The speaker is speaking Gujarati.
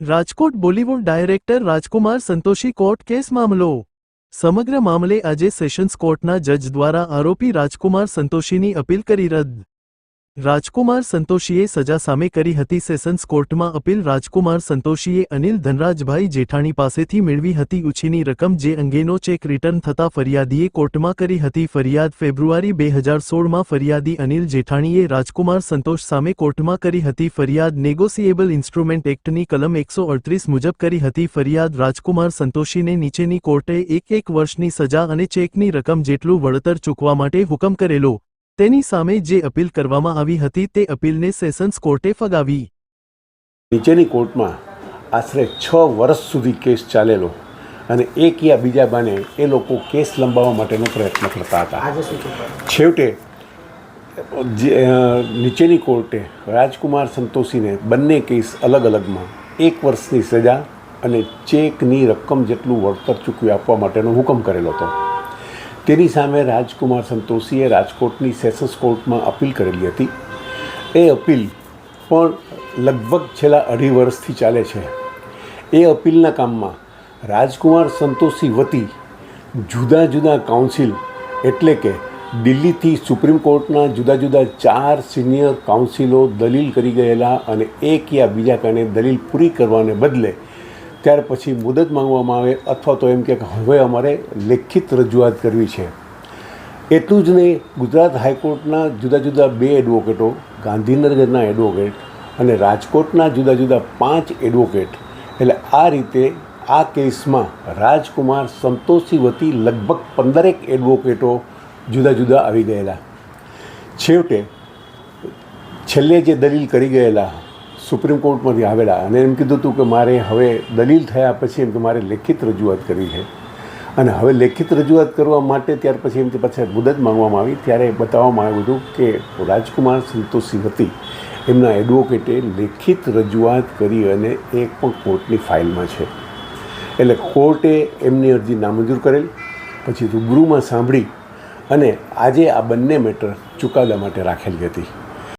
Rajkot Bollywood director Rajkumar Santoshi court case મામલો. સમગ્ર મામલે આજે સેશન્સ કોર્ટના જજ દ્વારા આરોપી રાજકુમાર સંતોષીની અપીલ કરી રદ. રાજકુમાર સંતોષીએ સજા સામે કરી હતી સેશન્સ કોર્ટમાં અપીલ. રાજકુમાર સંતોષીએ અનિલ ધનરાજભાઈ જેઠાણી પાસેથી મેળવી હતી ઉછીની રકમ જે અંગેનો ચેક રિટર્ન થતા ફરિયાદીએ કોર્ટમાં કરી હતી ફરિયાદ. ફેબ્રુઆરી બે હજાર સોળમાં ફરિયાદી અનિલ જેઠાણીએ રાજકુમાર સંતોષ સામે કોર્ટમાં કરી હતી ફરિયાદ. નેગોસિએબલ ઇન્સ્ટ્રુમેન્ટ એક્ટની કલમ એકસો અડત્રીસ મુજબ કરી હતી ફરિયાદ. રાજકુમાર સંતોષીને નીચેની કોર્ટે એક એક વર્ષની સજા અને ચેકની રકમ જેટલું વળતર ચૂકવા માટે હુકમ કરેલો. તેની સામે જે અપીલ કરવામાં આવી હતી તે અપીલને સેશન્સ કોર્ટે ફગાવી. નીચેની કોર્ટમાં આશરે છ વર્ષ સુધી કેસ ચાલેલો અને એક યા બીજા બાને એ લોકો કેસ લંબાવવા માટેનો પ્રયત્ન કરતા હતા. છેવટે જે નીચેની કોર્ટે રાજકુમાર સંતોષીને બંને કેસ અલગ અલગમાં એક વર્ષની સજા અને ચેકની રકમ જેટલું વળતર ચૂકવી આપવા માટેનો હુકમ કરેલો હતો. તેની સામે રાજકુમાર સંતોષીએ રાજકોટની સેશન્સ કોર્ટમાં અપીલ કરેલી હતી. એ અપીલ પણ લગભગ છેલ્લા અઢી વર્ષથી ચાલે છે. એ અપીલના કામમાં રાજકુમાર સંતોષી વતી જુદા જુદા કાઉન્સિલ એટલે કે દિલ્હીથી સુપ્રીમ કોર્ટના જુદા જુદા ચાર સિનિયર કાઉન્સિલો દલીલ કરી ગયેલા અને એક યા બીજા કારણે દલીલ પૂરી કરવાને બદલે ત્યાર પછી મુદત માંગવામાં આવે અથવા તો એમ કે હવે અમારે લેખિત રજૂઆત કરવી છે. એટલું જ નહીં, ગુજરાત હાઈકોર્ટના જુદા જુદા બે એડવોકેટો, ગાંધીનગરના એડવોકેટ અને રાજકોટના જુદા જુદા પાંચ એડવોકેટ, એટલે આ રીતે આ કેસમાં રાજકુમાર સંતોષી વતી લગભગ પંદરેક એડવોકેટો જુદા જુદા આવી ગયેલા. છેવટે, છેલ્લે જે દલીલ કરી ગયેલા સુપ્રીમ કોર્ટમાંથી આવેલા અને એમ કીધું હતું કે મારે હવે દલીલ થયા પછી એમ કે મારે લેખિત રજૂઆત કરવી છે. અને હવે લેખિત રજૂઆત કરવા માટે ત્યાર પછી એમ કે પછી મુદત માંગવામાં આવી. ત્યારે બતાવવામાં આવ્યું હતું કે રાજકુમાર સંતોષી હતી. એમના એડવોકેટે લેખિત રજૂઆત કરી અને એ પણ કોર્ટની ફાઇલમાં છે. એટલે કોર્ટે એમની અરજી નામંજૂર કરેલ, પછી રૂબરૂમાં સાંભળી અને આજે આ બંને મેટર ચુકાદા માટે રાખેલી હતી.